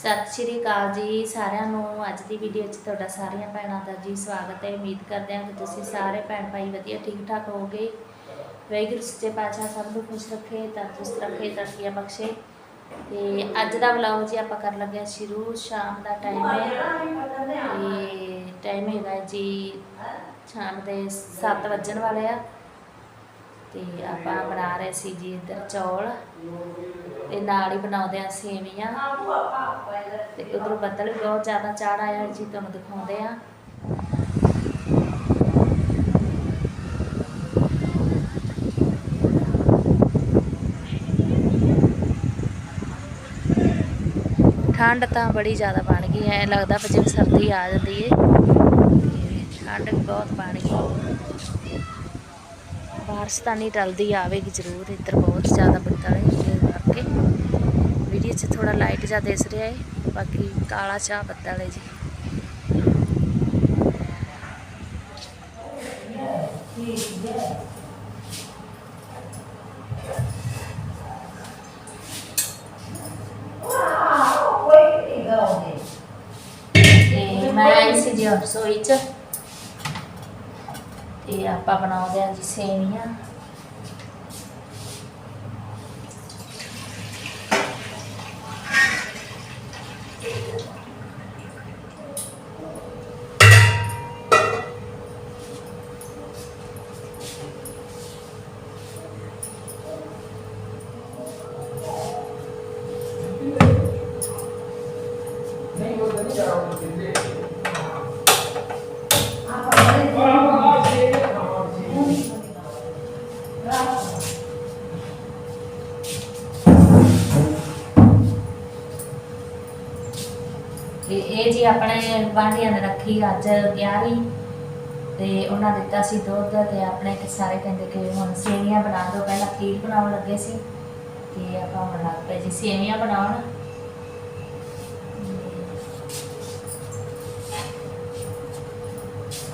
ਸਤਿ ਸ਼੍ਰੀ ਅਕਾਲ ਜੀ ਸਾਰਿਆਂ ਨੂੰ। ਅੱਜ ਦੀ ਵੀਡੀਓ 'ਚ ਤੁਹਾਡਾ ਸਾਰੀਆਂ ਭੈਣਾਂ ਦਾ ਜੀ ਸਵਾਗਤ ਹੈ। ਉਮੀਦ ਕਰਦੇ ਹਾਂ ਕਿ ਤੁਸੀਂ ਸਾਰੇ ਭੈਣ ਭਾਈ ਵਧੀਆ ਠੀਕ ਠਾਕ ਹੋਵੋਗੇ। ਵਾਹਿਗੁਰੂ ਸੱਚੇ ਪਾਤਸ਼ਾਹ ਸਭ ਨੂੰ ਖੁਸ਼ ਰੱਖੇ, ਤੰਦਰੁਸਤ ਰੱਖੇ, ਤਰੱਕੀਆਂ ਬਖਸ਼ੇ। ਤੇ ਅੱਜ ਦਾ ਵਲੌਗ ਜੀ ਆਪਾਂ ਕਰਨ ਲੱਗੇ ਹਾਂ ਸ਼ੁਰੂ। ਸ਼ਾਮ ਦਾ ਟਾਈਮ ਹੈ। ਤੇ ਟਾਈਮ ਹੈਗਾ ਜੀ ਸ਼ਾਮ ਦੇ 7 ਵੱਜਣ ਵਾਲੇ ਆ। ਤੇ ਆਪਾਂ ਬਣਾ ਰਹੇ ਸੀ ਜੀ ਇੱਧਰ ਚੌਲ। ਤੇ ਨਾਲ ਹੀ ਬਣਾਉਂਦੇ ਆ ਸੇਵੀਆਂ। ਤੇ ਉਧਰ ਬੱਦਲ ਵੀ ਬਹੁਤ ਜ਼ਿਆਦਾ ਚਾੜ ਆਇਆ, ਜੀ ਤੁਹਾਨੂੰ ਦਿਖਾਉਂਦੇ ਆ। ਠੰਡ ਤਾਂ ਬੜੀ ਜ਼ਿਆਦਾ ਬਣ ਗਈ ਐ, ਲੱਗਦਾ ਵੀ ਜਿਵੇਂ ਸਰਦੀ ਆ ਜਾਂਦੀ ਏ। ਠੰਡ ਵੀ ਬਹੁਤ ਬਣ ਗਈ। ਬਾਰਿਸ਼ ਤਾਂ ਨਹੀਂ ਟਲਦੀ, ਆਵੇਗੀ ਜ਼ਰੂਰ, ਇੱਧਰ ਬਹੁਤ ਜ਼ਿਆਦਾ ਬੱਦਲ ਹੈ ਵੀਡੀਓ 'ਚ ਥੋੜਾ ਲਾਈਟ ਜਿਹਾ ਦਿਸ ਰਿਹਾ ਹੈ ਬਾਕੀ ਕਾਲਾ ਚਾਹ ਬੱਦਲ ਹੈ ਮੈਂ ਸੀ ਜੀ ਰਸੋਈ 'ਚ। ਤੇ ਆਪਾਂ ਬਣਾਉਂਦੇ ਆ ਜੀ ਸੇਵੀਆਂ ਤੇ ਇਹ ਜੀ ਆਪਣੇ ਬਾਂਢੀਆਂ ਨੇ ਰੱਖੀ, ਅੱਜ 11ਵੀਂ ਤੇ ਉਹਨਾਂ ਦਿੱਤਾ ਸੀ ਦੁੱਧ ਤੇ ਆਪਣੇ ਕਿ ਸਾਰੇ ਕਹਿੰਦੇ ਕਿ ਹੁਣ ਸੇਵੀਆਂ ਬਣਾ ਦਿਓ। ਪਹਿਲਾਂ ਖੀਰ ਬਣਾਉਣ ਲੱਗੇ ਸੀ ਤੇ ਆਪਾਂ ਹੁਣ ਪਏ ਜੀ ਸੇਵੀਆਂ ਬਣਾਉਣ।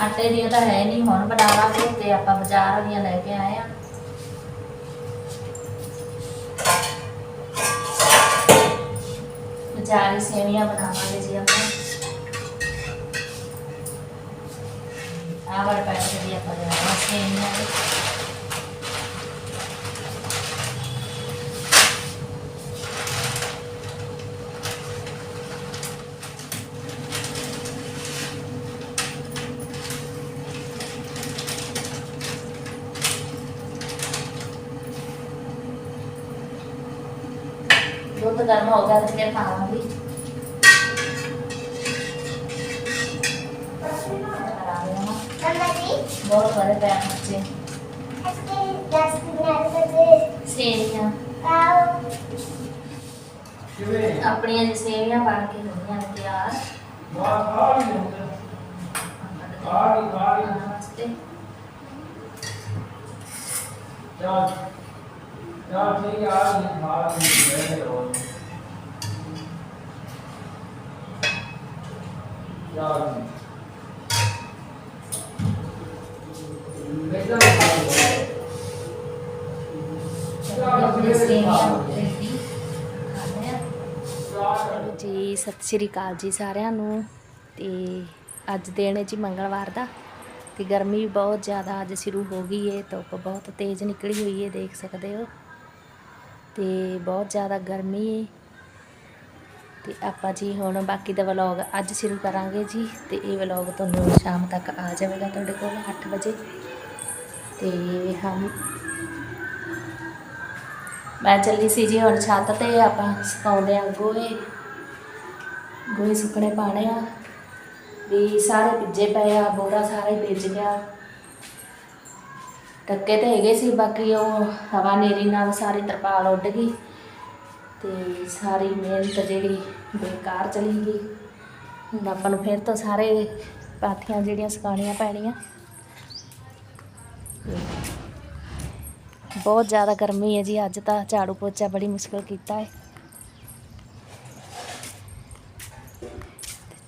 ਆਟੇ ਦੀਆਂ ਤਾਂ ਹੈ ਨਹੀਂ, ਹੁਣ ਬਣਾ ਲਾਂਗੇ ਤੇ ਆਪਾਂ ਬਾਜ਼ਾਰ ਦੀਆਂ ਲੈ ਕੇ ਆਏ ਆ। ਬਾਜ਼ਾਰੀ ਸੇਵੀਆਂ ਬਣਾਵਾਂਗੇ ਜੀ ਆਪਾਂ ਆਵਰ ਪੈਸੇ ਦੀ ਆਪਾਂ ਲੈਣਾ ਸੇਵੀਆਂ ਦੇ ਦੁੱਧ ਗਰਮ ਹੋ ਗਿਆ ਤੇ ਫਿਰ ਪਾਵਾਂਗੀ ਕਰਾ ਦੇਣਾ ਬਹੁਤ ਸਾਰੇ ਪੈਣ ਬੱਚੇ ਸੇਵੀਆਂ ਆਪਣੀਆਂ ਜੀ ਸੇਵੀਆਂ ਬਣ ਕੇ ਹੋਈਆਂ ਨੇ ਤਿਆਰ ਖਾਣ ਵਾਸਤੇ ਆਪਣੀਆਂ ਜੀ, ਸਤਿ ਸ਼੍ਰੀ ਅਕਾਲ ਜੀ ਸਾਰਿਆਂ ਨੂੰ। ਤੇ ਅੱਜ ਦਿਨ ਹੈ ਜੀ ਮੰਗਲਵਾਰ ਦਾ। ਤੇ ਗਰਮੀ ਬਹੁਤ ਜ਼ਿਆਦਾ, ਅੱਜ ਸ਼ੁਰੂ ਹੋ ਗਈ ਹੈ ਧੁੱਪ ਬਹੁਤ ਤੇਜ਼ ਨਿਕਲੀ ਹੋਈ ਹੈ ਦੇਖ ਸਕਦੇ ਹੋ। ਤੇ ਬਹੁਤ ਜ਼ਿਆਦਾ ਗਰਮੀ ਹੈ ਤੇ ਆਪਾਂ ਜੀ ਹੁਣ ਬਾਕੀ ਦਾ ਵਲੌਗ ਅੱਜ ਸ਼ੁਰੂ ਕਰਾਂਗੇ ਜੀ। ਤੇ ਇਹ ਵਲੌਗ ਤੁਹਾਨੂੰ ਸ਼ਾਮ ਤੱਕ ਆ ਜਾਵੇਗਾ ਤੁਹਾਡੇ ਕੋਲ 8 ਵਜੇ। ਤੇ ਹਮ ਮੈਂ ਚੱਲੀ ਸੀ ਜੀ ਹੁਣ ਛੱਤ ਤੇ, ਆਪਾਂ ਸੁਕਾਉਂਦੇ ਆ ਗੋਹੇ। ਗੋਹੇ ਸੁੱਕਣੇ ਪਾਣੇ ਆ। ਵੀ ਸਾਰੇ ਭਿੱਜੇ ਪਏ ਆ, ਬੋਰਾ ਸਾਰੇ ਹੀ ਭਿੱਜ ਗਿਆ। ਟੱਕੇ ਤਾਂ ਹੈਗੇ ਸੀ, ਬਾਕੀ ਉਹ ਹਵਾ ਨੇਰੀ ਨਾਲ ਸਾਰੀ ਤਰਪਾਲ ਉੱਡ ਗਈ ਤੇ ਸਾਰੀ ਮਿਹਨਤ ਜਿਹੜੀ ਬੇਕਾਰ ਚਲੀ ਗਈ। ਹੁਣ ਆਪਾਂ ਨੂੰ ਫਿਰ ਤੋਂ ਸਾਰੇ ਪਾਥੀਆਂ ਜਿਹੜੀਆਂ ਸੁਕਾਉਣੀਆਂ ਪੈਣੀਆਂ। ਬਹੁਤ ਜ਼ਿਆਦਾ ਗਰਮੀ ਹੈ ਜੀ, ਅੱਜ ਤਾਂ ਝਾੜੂ ਪੋਚਾ ਬੜੀ ਮੁਸ਼ਕਲ ਕੀਤਾ ਹੈ।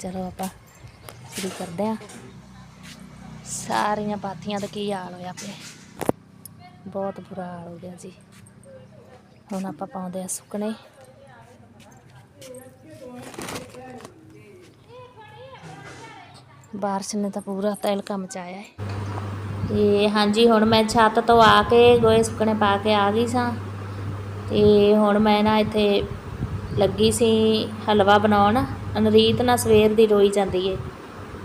ਚਲੋ ਆਪਾਂ ਸ਼ੁਰੂ ਕਰਦੇ ਹਾਂ। ਸਾਰੀਆਂ ਪਾਥੀਆਂ ਦਾ ਕੀ ਹਾਲ ਹੋਇਆ ਆਪਣੇ? ਬਹੁਤ ਬੁਰਾ ਹਾਲ ਹੋ ਗਿਆ ਜੀ। ਹੁਣ ਆਪਾਂ ਪਾਉਂਦੇ ਆ ਸੁੱਕਣੇ। ਬਾਰਿਸ਼ ਨੇ ਤਾਂ ਪੂਰਾ ਤਹਿਲਕਾ ਮਚਾਇਆ ਹੈ। ਇਹ ਹਾਂਜੀ, ਹੁਣ ਮੈਂ ਛੱਤ ਤੋਂ ਆ ਕੇ ਗੋਏ ਸੁੱਕਣੇ ਪਾ ਕੇ ਆ ਗਈ ਸਾਂ। ਤੇ ਹੁਣ ਮੈਂ ਨਾ ਇੱਥੇ ਲੱਗੀ ਸੀ ਹਲਵਾ ਬਣਾਉਣ। ਅਨਰੀਤ ਨਾਲ ਸਵੇਰ ਦੀ ਰੋਈ ਜਾਂਦੀ ਏ।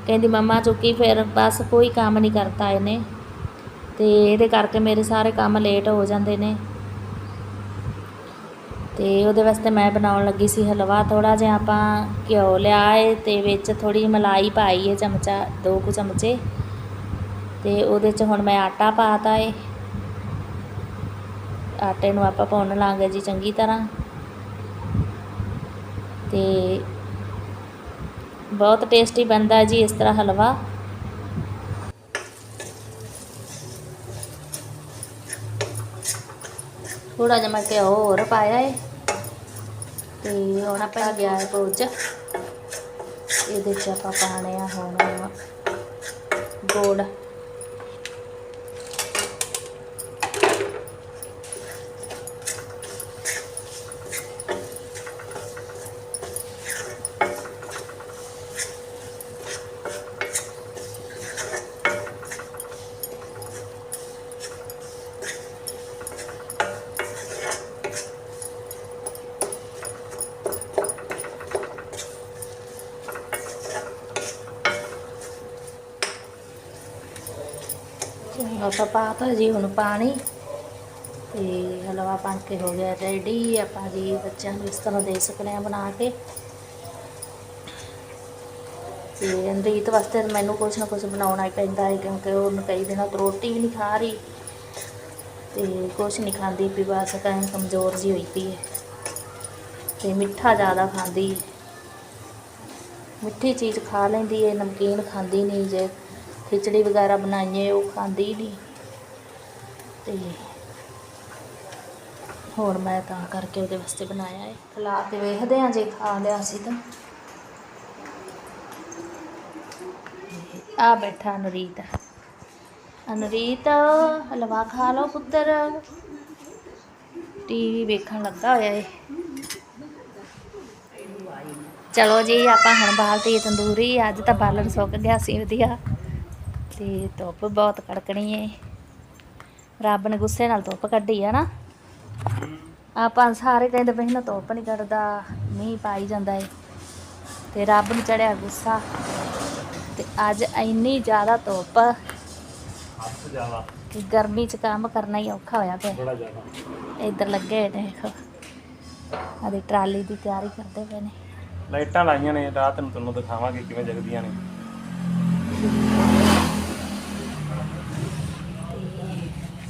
ਕਹਿੰਦੀ, ਮੰਮਾ, ਚੁੱਕੀ ਫਿਰ ਬਸ ਕੋਈ ਕੰਮ ਨਹੀਂ ਕਰਤਾ ਇਹਨੇ। ਤੇ ਇਹਦੇ ਕਰਕੇ ਮੇਰੇ ਸਾਰੇ ਕੰਮ ਲੇਟ ਹੋ ਜਾਂਦੇ ਨੇ। ਤੇ ਉਹਦੇ ਵਾਸਤੇ ਮੈਂ ਬਣਾਉਣ ਲੱਗੀ ਸੀ ਹਲਵਾ। ਥੋੜਾ ਜਿਹਾ ਆਪਾਂ ਘਿਓ ਲਿਆ ਏ ਤੇ ਵਿੱਚ ਥੋੜੀ ਮਲਾਈ ਪਾਈ ਏ ਚਮਚਾ, ਦੋ ਕੁ ਚਮਚੇ। ਤੇ ਉਹਦੇ ਚ ਹੁਣ ਮੈਂ ਆਟਾ ਪਾਤਾ ਏ। ਆਟੇ ਨੂੰ ਆਪਾਂ ਭੁੰਨ ਲਾਂਗੇ ਜੀ ਚੰਗੀ ਤਰ੍ਹਾਂ। ਤੇ ਬਹੁਤ ਟੇਸਟੀ ਬਣਦਾ ਜੀ ਇਸ ਤਰ੍ਹਾਂ ਹਲਵਾ। ਥੋੜਾ ਜਿਹਾ ਮੈਂ ਘਿਓ ਹੋਰ ਪਾਇਆ ਹੈ ਤੇ ਹੁਣ ਆਪਾਂ ਗਿਆ ਹੈ ਪੁੱਜ ਇਹਦੇ ਚ ਆਪਾਂ ਪਾਣੇ ਆ ਹੁਣ ਗੋੜ। ਆਪਾਂ ਪਾਤਾ ਜੀ, ਹੁਣ ਪਾਣੀ। ਤੇ ਹਲਵਾ ਬਣ ਕੇ ਹੋ ਗਿਆ ਰੈਡੀ ਆਪਾਂ ਜੀ ਬੱਚਿਆਂ ਨੂੰ ਇਸ ਤਰ੍ਹਾਂ ਦੇ ਸਕਦੇ ਆ ਬਣਾ ਕੇ। ਤੇ ਅੰਰੀਤ ਵਾਸਤੇ ਮੈਨੂੰ ਕੁਛ ਨਾ ਕੁਛ ਬਣਾਉਣਾ ਹੀ ਪੈਂਦਾ ਹੈ, ਕਿਉਂਕਿ ਉਹ ਕਈ ਦਿਨਾਂ ਤੋਂ ਰੋਟੀ ਵੀ ਨਹੀਂ ਖਾ ਰਹੀ। ਤੇ ਕੁਛ ਨਹੀਂ ਖਾਂਦੀ, ਵੀ ਬਸ ਕਹਿੰ ਕਮਜ਼ੋਰ ਜੀ ਹੋਈ ਪਈ ਹੈ। ਤੇ ਮਿੱਠਾ ਜ਼ਿਆਦਾ ਖਾਂਦੀ। ਮਿੱਠੀ ਚੀਜ਼ ਖਾ ਲੈਂਦੀ ਹੈ, ਨਮਕੀਨ ਖਾਂਦੀ ਨਹੀਂ ਜੇ। ਖਿਚੜੀ ਵਗੈਰਾ ਬਣਾਈਏ, ਉਹ ਖਾਂਦੀ ਨਹੀਂ। ਤੇ ਹੋਰ ਮੈਂ ਤਾਂ ਕਰਕੇ ਉਹਦੇ ਵਾਸਤੇ ਬਣਾਇਆ ਹੈ ਖਿਲਾ ਕੇ ਵੇਖਦੇ ਹਾਂ, ਜੇ ਖਾ ਲਿਆ ਸੀ ਤਾਂ। ਆ ਬੈਠਾ ਅਨਰੀਤ। ਅਨਰੀਤ, ਹਲਵਾ ਖਾ ਲਓ ਪੁੱਤਰ। ਟੀਵੀ ਵੇਖਣ ਲੱਗਾ ਹੋਇਆ ਏ। ਚਲੋ ਜੀ, ਆਪਾਂ ਹੁਣ ਬਾਲਤੀ ਤੰਦੂਰੀ, ਅੱਜ ਤਾਂ ਬਾਲਣ ਸੁੱਕ ਗਿਆ ਸੀ, ਵਧੀਆ। ਤੇ ਧੁੱਪ ਬਹੁਤ ਕੜਕਣੀ ਏ। ਰੱਬ ਨੇ ਗੁੱਸੇ ਨਾਲ ਧੁੱਪ ਕੱਢੀ ਆ ਨਾ। ਆਪਾਂ ਸਾਰੇ ਕਹਿੰਦੇ ਪਏ ਨਾ ਧੁੱਪ ਨਹੀਂ ਕੱਢਦਾ ਮੀਂਹ ਪਾਈ ਜਾਂਦਾ ਏ। ਤੇ ਰੱਬ ਨੂੰ ਚੜਿਆ ਗੁੱਸਾ। ਤੇ ਅੱਜ ਇੰਨੀ ਜ਼ਿਆਦਾ ਧੁੱਪ ਕਿ ਗਰਮੀ 'ਚ ਕੰਮ ਕਰਨਾ ਹੀ ਔਖਾ ਹੋਇਆ ਪਿਆ। ਬੜਾ ਜ਼ਿਆਦਾ। ਇੱਧਰ ਲੱਗੇ ਹੋਏ ਦੇਖੋ। ਆਦੀ ਟਰਾਲੀ ਦੀ ਤਿਆਰੀ ਕਰਦੇ ਪਏ ਨੇ। ਲਾਈਟਾਂ ਲਾਈਆਂ ਨੇ ਰਾਤ ਨੂੰ ਤੁਹਾਨੂੰ ਦਿਖਾਵਾਂਗੇ ਕਿਵੇਂ ਜਗਦੀਆਂ ਨੇ।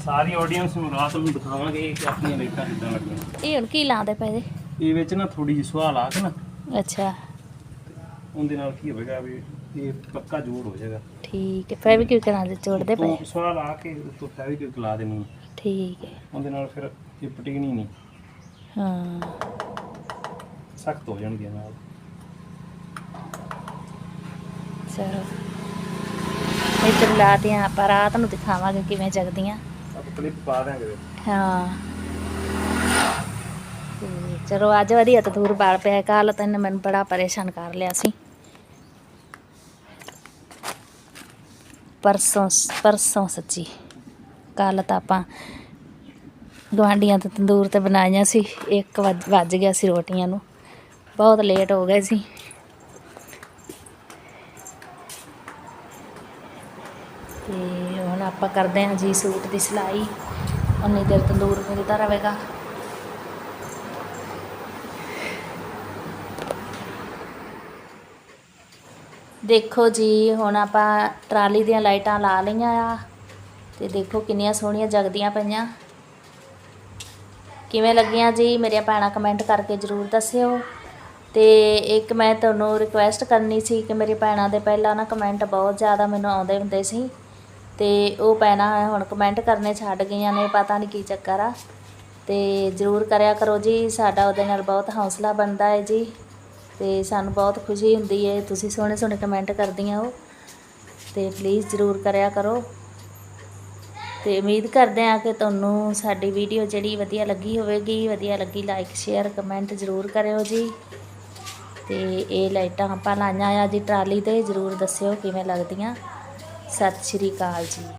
ਸਾਰੀ ਆਡੀਅנס ਨੂੰ ਰਾਤ ਨੂੰ ਦਿਖਾਵਾਂਗੇ ਕਿ ਆਪਣੀਆਂ ਲਾਈਟਾਂ ਕਿੱਦਾਂ ਲੱਗੀਆਂ। ਇਹ ਹੁਣ ਕੀ ਲਾਉਂਦੇ ਪਏ ਜੇ ਇਹ ਵਿੱਚ ਨਾ ਥੋੜੀ ਜਿਹੀ ਸੁਆਹ ਲਾ ਕੇ ਨਾ। ਅੱਛਾ। ਉਹਦੇ ਨਾਲ ਕੀ ਹੋਵੇਗਾ ਵੀ ਇਹ ਪੱਕਾ ਜੋੜ ਹੋ ਜਾਏਗਾ। ਠੀਕ ਹੈ ਫੈਵਿਕਿਕ ਨਾਲ ਦੇ ਜੋੜਦੇ ਪਏ। ਤੋਂ ਸੁਆਹ ਲਾ ਕੇ ਉੱਤੋਂ ਫੈਵਿਕ ਲਾ ਦੇਣੀ। ਠੀਕ ਹੈ। ਉਹਦੇ ਨਾਲ ਫਿਰ ਇਹ ਪਟੀਣੀ ਨਹੀਂ। ਹਾਂ। ਸਖਤ ਹੋ ਜਾਣਗੀਆਂ ਨਾਲ। ਚਲੋ। ਇੱਧਰ ਲਾਤੀਆਂ ਆਪਾਂ ਰਾਤ ਨੂੰ ਦਿਖਾਵਾਂਗੇ ਕਿਵੇਂ ਜਗਦੀਆਂ। ਆਪਾਂ ਕਲਿੱਪ ਪਾ ਦਾਂਗੇ ਵਿੱਚ। ਹਾਂ। ਤੇ ਚਲੋ ਅੱਜ ਵਧੀਆ ਤਦੂਰ ਬਾਲ ਪਿਆ ਕੱਲ ਤਾਂ ਇਹਨੇ ਮੈਨੂੰ ਬੜਾ ਪਰੇਸ਼ਾਨ ਕਰ ਲਿਆ ਸੀ। ਪਰਸੋਂ ਪਰਸੋਂ ਸੱਚੀ। ਕੱਲ ਤਾਂ ਆਪਾਂ ਗੁਆਂਢੀਆਂ ਤੋਂ ਤੰਦੂਰ ਤੇ ਬਣਾਈਆਂ ਸੀ। 1 ਵੱਜ ਵੱਜ ਗਿਆ ਸੀ ਰੋਟੀਆਂ ਨੂੰ। ਬਹੁਤ ਲੇਟ ਹੋ ਗਏ ਸੀ ਤੇ ਹੁਣ ਆਪਾਂ ਕਰਦੇ ਹਾਂ ਜੀ ਸੂਟ ਦੀ ਸਿਲਾਈ। ਉਨੀ ਦੇਰ ਤੰਦੂਰ ਮਿਲਦਾ ਰਹੇਗਾ। ਦੇਖੋ ਜੀ, ਹੁਣ ਆਪਾਂ ਟਰਾਲੀ ਦੀਆਂ ਲਾਈਟਾਂ ਲਾ ਲਈਆਂ ਆ ਤੇ ਦੇਖੋ ਕਿੰਨੀਆਂ ਸੋਹਣੀਆਂ ਜਗਦੀਆਂ ਪਈਆਂ। ਕਿਵੇਂ ਲੱਗੀਆਂ ਜੀ, ਮੇਰੀਆਂ ਭੈਣਾਂ ਕਮੈਂਟ ਕਰਕੇ ਜ਼ਰੂਰ ਦੱਸਿਓ। ਤੇ ਇੱਕ ਮੈਂ ਤੁਹਾਨੂੰ ਰਿਕੁਐਸਟ ਕਰਨੀ ਸੀ ਕਿ ਮੇਰੀ ਭੈਣਾਂ ਦੇ ਪਹਿਲਾਂ ਨਾ ਕਮੈਂਟ ਬਹੁਤ ਜ਼ਿਆਦਾ ਮੈਨੂੰ ਆਉਂਦੇ ਹੁੰਦੇ ਸੀ। ਤੇ ਉਹ ਭੈਣਾਂ ਹੁਣ ਕਮੈਂਟ ਕਰਨੇ ਛੱਡ ਗਈਆਂ ਨੇ, ਪਤਾ ਨਹੀਂ ਕੀ ਚੱਕਰ ਆ। ਤੇ ਜ਼ਰੂਰ ਕਰਿਆ ਕਰੋ ਜੀ, ਸਾਡਾ ਉਹਦੇ ਨਾਲ ਬਹੁਤ ਹੌਸਲਾ ਬਣਦਾ ਹੈ ਜੀ। ਤੇ ਸਾਨੂੰ ਬਹੁਤ ਖੁਸ਼ੀ ਹੁੰਦੀ ਹੈ, ਤੁਸੀਂ ਸੋਹਣੇ ਸੋਹਣੇ ਕਮੈਂਟ ਕਰਦੀਆਂ ਹੋ। ਤੇ ਪਲੀਜ਼ ਜ਼ਰੂਰ ਕਰਿਆ ਕਰੋ। ਤੇ ਉਮੀਦ ਕਰਦੇ ਹਾਂ ਕਿ ਤੁਹਾਨੂੰ ਸਾਡੀ ਵੀਡੀਓ ਜਿਹੜੀ ਵਧੀਆ ਲੱਗੀ ਹੋਵੇਗੀ, ਵਧੀਆ ਲੱਗੀ ਲਾਈਕ ਸ਼ੇਅਰ ਕਮੈਂਟ ਜ਼ਰੂਰ ਕਰਿਓ ਜੀ। ਤੇ ਇਹ ਲਾਈਟਾਂ ਆਪਾਂ ਲਾਈਆਂ ਆ ਜੀ ਟਰਾਲੀ ਤੇ, ਜਰੂਰ ਦੱਸਿਓ ਕਿਵੇਂ ਲੱਗਦੀਆਂ। ਸਤਿ ਸ਼੍ਰੀ ਅਕਾਲ ਜੀ।